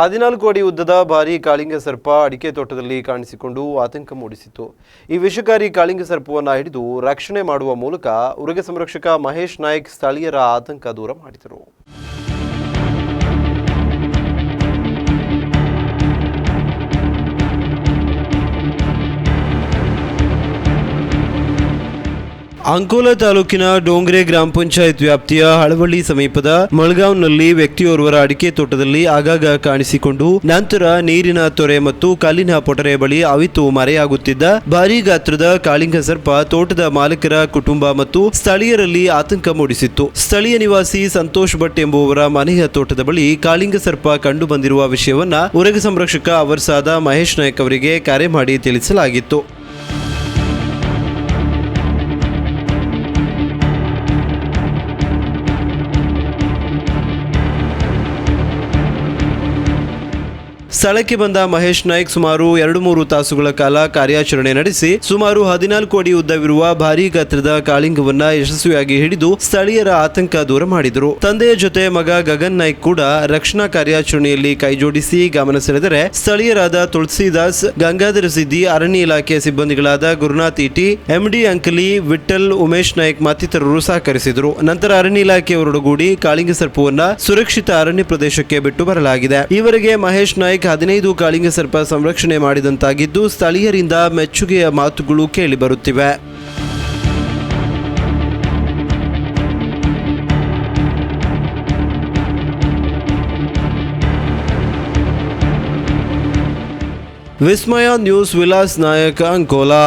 ಹದಿನಾಲ್ಕು ಅಡಿ ಉದ್ದದ ಭಾರಿ ಕಾಳಿಂಗ ಸರ್ಪ ಅಡಿಕೆ ತೋಟದಲ್ಲಿ ಕಾಣಿಸಿಕೊಂಡು ಆತಂಕ ಮೂಡಿಸಿತು ಈ ವಿಷಕಾರಿ ಕಾಳಿಂಗ ಸರ್ಪವನ್ನು ಹಿಡಿದು ರಕ್ಷಣೆ ಮಾಡುವ ಮೂಲಕ ಉರಗ ಸಂರಕ್ಷಕ ಮಹೇಶ್ ನಾಯ್ಕ್ ಸ್ಥಳೀಯರ ಆತಂಕ ದೂರ ಮಾಡಿದರು. ಅಂಕೋಲಾ ತಾಲೂಕಿನ ಡೋಂಗ್ರೆ ಗ್ರಾಮ ಪಂಚಾಯತ್ ವ್ಯಾಪ್ತಿಯ ಹಳವಳ್ಳಿ ಸಮೀಪದ ಮಳಗಾವ್ನಲ್ಲಿ ವ್ಯಕ್ತಿಯೋರ್ವರ ಅಡಿಕೆ ತೋಟದಲ್ಲಿ ಆಗಾಗ ಕಾಣಿಸಿಕೊಂಡು ನಂತರ ನೀರಿನ ತೊರೆ ಮತ್ತು ಕಲ್ಲಿನ ಪೊಟರೆ ಬಳಿ ಅವಿತು ಮರೆಯಾಗುತ್ತಿದ್ದ ಭಾರೀ ಗಾತ್ರದ ಕಾಳಿಂಗ ಸರ್ಪ ತೋಟದ ಮಾಲೀಕರ ಕುಟುಂಬ ಮತ್ತು ಸ್ಥಳೀಯರಲ್ಲಿ ಆತಂಕ ಮೂಡಿಸಿತ್ತು. ಸ್ಥಳೀಯ ನಿವಾಸಿ ಸಂತೋಷ್ ಭಟ್ ಎಂಬುವರ ಮನೆಯ ತೋಟದ ಬಳಿ ಕಾಳಿಂಗ ಸರ್ಪ ಕಂಡು ಬಂದಿರುವ ವಿಷಯವನ್ನ ಉರಗ ಸಂರಕ್ಷಕ ಅವರ್ಸಾದ ಮಹೇಶ್ ನಾಯಕ್ ಅವರಿಗೆ ಕರೆ ಮಾಡಿ ತಿಳಿಸಲಾಗಿತ್ತು. ಸ್ಥಳಕ್ಕೆ ಬಂದ ಮಹೇಶ್ ನಾಯ್ಕ್ ಸುಮಾರು ಎರಡು ಮೂರು ತಾಸುಗಳ ಕಾಲ ಕಾರ್ಯಾಚರಣೆ ನಡೆಸಿ ಸುಮಾರು ಹದಿನಾಲ್ಕು ಅಡಿ ಉದ್ದವಿರುವ ಭಾರೀ ಗಾತ್ರದ ಕಾಳಿಂಗವನ್ನ ಯಶಸ್ವಿಯಾಗಿ ಹಿಡಿದು ಸ್ಥಳೀಯರ ಆತಂಕ ದೂರ ಮಾಡಿದರು. ತಂದೆಯ ಜೊತೆ ಮಗ ಗಗನ್ ನಾಯ್ಕ್ ಕೂಡ ರಕ್ಷಣಾ ಕಾರ್ಯಾಚರಣೆಯಲ್ಲಿ ಕೈಜೋಡಿಸಿ ಗಮನ ಸೆಳೆದರೆ ಸ್ಥಳೀಯರಾದ ತುಳಸಿದಾಸ್, ಗಂಗಾಧರ ಸಿದ್ದಿ ಅರಣ್ಯ ಇಲಾಖೆಯ ಸಿಬ್ಬಂದಿಗಳಾದ ಗುರುನಾಥ್ ಇಟಿ, ಎಂಡಿ ಅಂಕಲಿ ವಿಠಲ್ ಉಮೇಶ್ ನಾಯ್ಕ್ ಮತ್ತಿತರರು ಸಹಕರಿಸಿದರು. ನಂತರ ಅರಣ್ಯ ಇಲಾಖೆಯವರೊಡಗೂಡಿ ಕಾಳಿಂಗ ಸರ್ಪವನ್ನ ಸುರಕ್ಷಿತ ಅರಣ್ಯ ಪ್ರದೇಶಕ್ಕೆ ಬಿಟ್ಟು ಬರಲಾಗಿದೆ. ಈವರೆಗೆ ಮಹೇಶ್ ನಾಯ್ಕ್ ಹದಿನೈದು ಕಾಳಿಂಗ ಸರ್ಪ ಸಂರಕ್ಷಣೆ ಮಾಡಿದಂತಾಗಿದ್ದು ಸ್ಥಳೀಯರಿಂದ ಮೆಚ್ಚುಗೆಯ ಮಾತುಗಳು ಕೇಳಿಬರುತ್ತಿವೆ ವಿಸ್ಮಯ ನ್ಯೂಸ್ ವಿಲಾಸ್ ನಾಯಕ ಅಂಕೋಲಾ